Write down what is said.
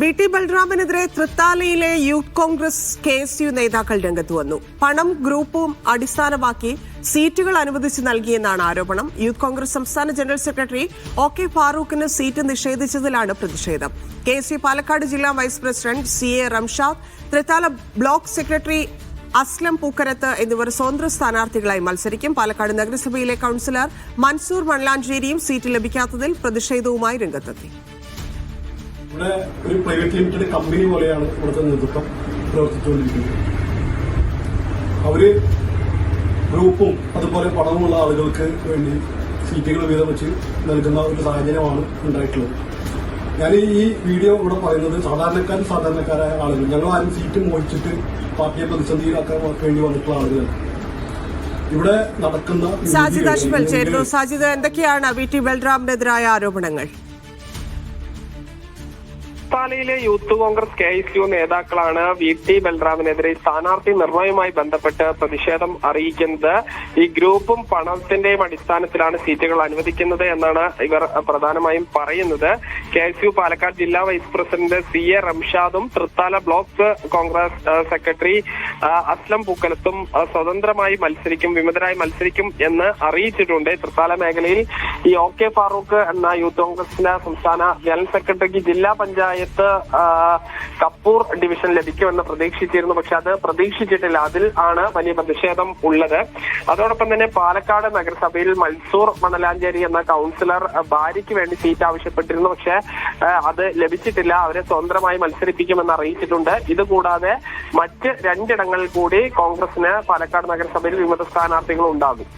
V T ബൽറാമിനെതിരെ തൃത്താലയിലെ youth Congress K S U നേതാക്കൾ രംഗത്ത് വന്നു. പണം ഗ്രൂപ്പും അടിസ്ഥാനമാക്കി സീറ്റുകൾ അനുവദിച്ച് നൽകിയെന്നാണ് ആരോപണം. യൂത്ത് കോൺഗ്രസ് സംസ്ഥാന ജനറൽ സെക്രട്ടറി ഒ കെ ഫാറൂഖിന് സീറ്റ് നിഷേധിച്ചതിലാണ് പ്രതിഷേധം. കെ എസ് യു പാലക്കാട് ജില്ലാ vice president C A Ramshad Thrithala block secretary Aslam Pookkarath എന്നിവർ സ്വതന്ത്ര സ്ഥാനാർത്ഥികളായി മത്സരിക്കും. പാലക്കാട് നഗരസഭയിലെ കൌൺസിലർ മൻസൂർ മണ്ണാഞ്ചേരിയും സീറ്റ് ലഭിക്കാത്തതിൽ പ്രതിഷേധവുമായി രംഗത്തെത്തി. ഇവിടെ ഒരു പ്രൈവറ്റ് ലിമിറ്റഡ് കമ്പനി പോലെയാണ് ഇവിടുത്തെ നേതൃത്വം പ്രവർത്തിച്ചുകൊണ്ടിരിക്കുന്നത്. അവർ ഗ്രൂപ്പും അതുപോലെ പണമുള്ള ആളുകൾക്ക് വേണ്ടി സീറ്റുകൾ വീതം വെച്ച് നൽകുന്ന ഒരു സാഹചര്യമാണ് ഉണ്ടായിട്ടുള്ളത്. ഞാൻ ഈ വീഡിയോ ഇവിടെ പറയുന്നത് സാധാരണക്കാരും സാധാരണക്കാരായ ആളുകൾ. ഞങ്ങൾ ആരും സീറ്റ് മോഹിച്ചിട്ട് പാർട്ടിയെ പ്രതിസന്ധിയിലാക്കാൻ വേണ്ടി വന്നിട്ടുള്ള ആളുകളാണ് ഇവിടെ നടക്കുന്ന സാജിദ് അഷ്മൽ ചേരുന്നു. സാജിദ് എന്തൊക്കെയാണ് വി ടി ബൽറാമിനെതിരായ ആരോപണങ്ങൾ? പാലയിലെ youth Congress K S U നേതാക്കളാണ് വി ടി ബൽറാമിനെതിരെ സ്ഥാനാർത്ഥി നിർണയവുമായി ബന്ധപ്പെട്ട് പ്രതിഷേധം അറിയിക്കുന്നത്. ഈ ഗ്രൂപ്പും പണത്തിന്റെയും അടിസ്ഥാനത്തിലാണ് സീറ്റുകൾ അനുവദിക്കുന്നത് എന്നാണ് ഇവർ പ്രധാനമായും പറയുന്നത്. കെ എസ് യു പാലക്കാട് ജില്ലാ വൈസ് പ്രസിഡന്റ് സി എ റംഷാദും തൃത്താല ബ്ലോക്ക് കോൺഗ്രസ് സെക്രട്ടറി അസ്ലം പൂക്കലത്തും സ്വതന്ത്രമായി മത്സരിക്കും വിമതരായി മത്സരിക്കും എന്ന് അറിയിച്ചിട്ടുണ്ട് തൃത്താല മേഖലയിൽ ഈ ഒ കെ ഫാറൂഖ് എന്ന യൂത്ത് കോൺഗ്രസിന്റെ സംസ്ഥാന ജനറൽ സെക്രട്ടറിക്ക് ജില്ലാ പഞ്ചായത്ത് കപ്പൂർ ഡിവിഷൻ ലഭിക്കുമെന്ന് പ്രതീക്ഷിച്ചിരുന്നു. പക്ഷെ അത് പ്രതീക്ഷിച്ചിട്ടില്ല. അതിൽ ആണ് വലിയ പ്രതിഷേധം ഉള്ളത്. അതോടൊപ്പം തന്നെ പാലക്കാട് നഗരസഭയിൽ മൻസൂർ മണലാഞ്ചേരി എന്ന കൗൺസിലർ ഭാര്യയ്ക്ക് വേണ്ടി സീറ്റ് ആവശ്യപ്പെട്ടിരുന്നു. പക്ഷെ അത് ലഭിച്ചിട്ടില്ല. അവരെ സ്വതന്ത്രമായി മത്സരിപ്പിക്കുമെന്ന് അറിയിച്ചിട്ടുണ്ട്. ഇതുകൂടാതെ മറ്റ് രണ്ടിടങ്ങളിൽ കൂടി കോൺഗ്രസിന് പാലക്കാട് നഗരസഭയിൽ വിമത സ്ഥാനാർത്ഥികൾ ഉണ്ടാകും.